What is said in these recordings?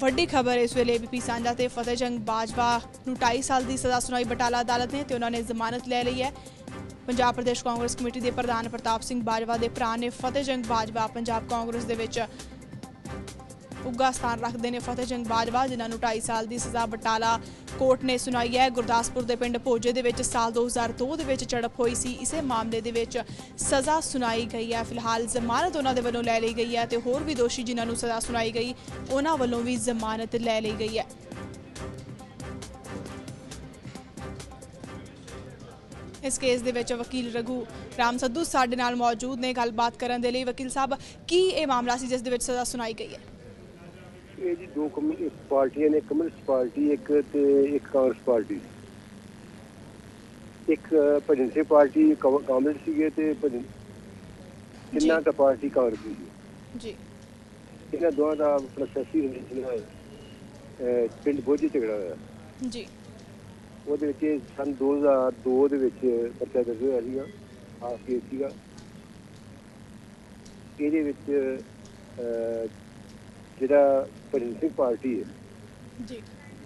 ਵੱਡੀ ਖਬਰ ਇਸ ਵੇਲੇ ਏਬੀਪੀ ਸਾਂਝਾ ਤੇ ਫਤਿਹਜੰਗ ਬਾਜਵਾ ਨੂੰ 2.5 ਸਾਲ ਦੀ ਸਜ਼ਾ ਸੁਣਾਈ ਬਟਾਲਾ ਅਦਾਲਤ ਨੇ ਤੇ ਉਹਨਾਂ ਨੇ ਜ਼ਮਾਨਤ ਲੈ ਲਈ ਹੈ। ਪੰਜਾਬ ਪ੍ਰਦੇਸ਼ ਕਾਂਗਰਸ ਕਮੇਟੀ ਦੇ ਪ੍ਰਧਾਨ ਪ੍ਰਤਾਪ ਸਿੰਘ ਬਾਜਵਾ ਦੇ ਭਰਾ ਨੇ ਫਤਿਹਜੰਗ ਬਾਜਵਾ ਪੰਜਾਬ ਕਾਂਗਰਸ ਦੇ ਵਿੱਚ ਉੱਗਾ ਸਥਾਨ ਰੱਖਦੇ ਨੇ ਫਤਿਹ ਜੰਗ ਬਾਜਵਾ, ਜਿਨ੍ਹਾਂ ਨੂੰ 2.5 ਸਾਲ ਦੀ ਸਜ਼ਾ ਬਟਾਲਾ ਕੋਰਟ ਨੇ ਸੁਣਾਈ ਹੈ। ਗੁਰਦਾਸਪੁਰ ਦੇ ਪਿੰਡ ਭੋਜੇ ਦੇ ਵਿੱਚ ਸਾਲ 2002 ਦੇ ਵਿੱਚ ਝੜਪ ਹੋਈ ਸੀ। ਇਸੇ ਮਾਮਲੇ ਦੇ ਵਿੱਚ ਸਜ਼ਾ ਸੁਣਾਈ ਗਈ ਹੈ। ਫਿਲਹਾਲ ਜ਼ਮਾਨਤ ਉਹਨਾਂ ਦੇ ਵੱਲੋਂ ਲੈ ਲਈ ਗਈ ਹੈ ਤੇ ਹੋਰ ਵੀ ਦੋਸ਼ੀ ਜਿਨ੍ਹਾਂ ਨੂੰ ਸਜ਼ਾ ਸੁਣਾਈ ਗਈ, ਉਹਨਾਂ ਵੱਲੋਂ ਵੀ ਜ਼ਮਾਨਤ ਲੈ ਲਈ ਗਈ ਹੈ। ਇਸ ਕੇਸ ਦੇ ਵਿੱਚ ਵਕੀਲ ਰਘੂ ਰਾਮ ਸੱਧੂ ਸਾਡੇ ਨਾਲ ਮੌਜੂਦ ਨੇ। ਗੱਲਬਾਤ ਕਰਨ ਦੇ ਲਈ ਵਕੀਲ ਸਾਹਿਬ, ਕੀ ਇਹ ਮਾਮਲਾ ਸੀ ਜਿਸ ਦੇ ਵਿੱਚ ਸਜ਼ਾ ਸੁਣਾਈ ਗਈ ਹੈ? ਇਹ ਜੀ ਦੋ ਕਮਿਊਨਿਸਟ ਪਾਰਟੀਆਂ ਨੇ ਕਮਿਊਨਿਸਟ ਪਾਰਟੀ ਇੱਕ ਤੇ ਇੱਕ ਕਾਂਗਰਸ ਪਾਰਟੀ। ਇੱਕ ਭਜਨ ਸਿੰਘ ਪਾਰਟੀ ਕਾਂਗਰਸ ਸੀਗੇ ਤੇ ਭਜਨ ਤਿੰਨਾਂ ਦਾ ਪਾਰਟੀ ਕਾਂਗਰਸ ਸੀ। ਜੀ। ਇਹਨਾਂ ਦੋਵਾਂ ਦਾ ਪ੍ਰੋਸੈਸੀ ਰਿਲੇਸ਼ਨ ਹੈ ਅਹ ਪਿੰਡ ਬੋਝੀ ਝਗੜਾ ਹੋਇਆ। ਜੀ। ਉਹਦੇ ਵਿੱਚ ਸਨ 2002 ਦੇ ਵਿੱਚ ਪਰਚਾ ਦਰਜ ਹੋਇਆ ਸੀਗਾ ਆਪ ਕੇਸ ਸੀਗਾ। ਇਹਦੇ ਵਿੱਚ ਜਿਹੜਾ ਭਜਨ ਸਿੰਘ ਪਾਰਟੀ ਹੈ ਜੀ।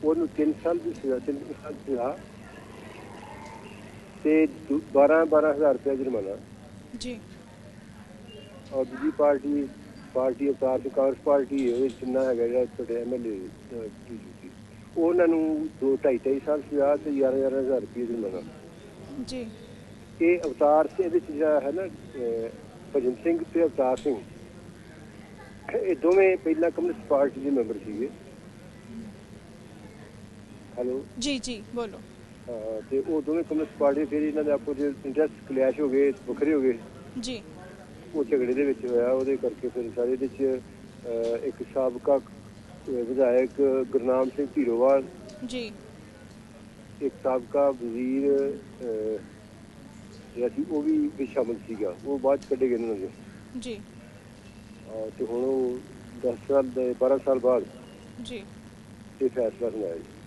ਉਹਨੂੰ 3 ਸਾਲ ਦੀ ਸਜ਼ਾ ਤਿੰਨ ਸਾਲ ਦੀ ਸਜ਼ਾ ਤੇ 12 12000 ਰੁਪਏ ਜੁਰਮਾਨਾ। ਜੀ। ਔਰ ਦੂਜੀ ਪਾਰਟੀ ਪਾਰਟੀ ਅਵਤਾਰ ਦੀ ਕਾਂਗਰਸ ਪਾਰਟੀ ਹੈ ਉਹ ਜਿੰਨਾ ਹੈਗਾ ਜਿਹੜਾ ਤੁਹਾਡੇ ਐਮਐਲਏ ਉਹਨਾਂ ਨੂੰ 2 2.5 2.5 ਸਾਲ ਸਜ਼ਾ ਤੇ 11 11000 ਰੁਪਏ ਜੁਰਮਾਨਾ। ਜੀ। ਇਹ ਅਵਤਾਰ ਤੇ ਇਹਦੇ ਚ ਜਿਹੜਾ ਹੈ ਨਾ ਭਜਨ ਸਿੰਘ ਤੇ ਅਵਤਾਰ ਸਿੰਘ ਇਹ ਦੋਵੇਂ ਪਹਿਲਾਂ ਕਮਿਊਨਿਸਟ ਪਾਰਟੀ ਦੇ ਮੈਂਬਰ ਸੀਗੇ। ਹੈਲੋ? ਜੀ ਜੀ ਬੋਲੋ। ਤੇ ਉਹ ਦੋਵੇਂ ਕਮਿਊਨਿਸਟ ਪਾਰਟੀ ਫਿਰ ਇਹਨਾਂ ਦੇ ਆਪੋ ਦੇ ਇੰਟਰਸਟ ਕਲੈਸ਼ ਹੋ ਗਏ ਵੱਖਰੇ ਹੋ ਗਏ। ਜੀ। ਉਹ ਝਗੜੇ ਦੇ ਵਿੱਚ ਹੋਇਆ ਉਹਦੇ ਕਰਕੇ ਫਿਰ ਸਾਰੇ ਦੇ ਵਿੱਚ ਇੱਕ ਸਾਬਕਾ ਵਿਧਾਇਕ ਗੁਰਨਾਮ ਸਿੰਘ ਧੀਰੋਵਾਲ ਜੀ। ਇੱਕ ਸਾਬਕਾ ਵਜ਼ੀਰ ਜਿਹੜਾ ਸੀ ਉਹ ਵੀ ਸ਼ਾਮਲ ਸੀਗਾ। ਉਹ ਬਾਅਦ ਕੱਢੇ ਗਏ ਇਹਨਾਂ ਦੇ। ਜੀ। ਤੇ ਹੁਣ ਉਹ 10 ਸਾਲ ਦੇ 12 ਸਾਲ ਬਾਅਦ ਜੀ। ਇਹ ਫੈਸਲਾ ਸੁਣਾਇਆ ਜੀ।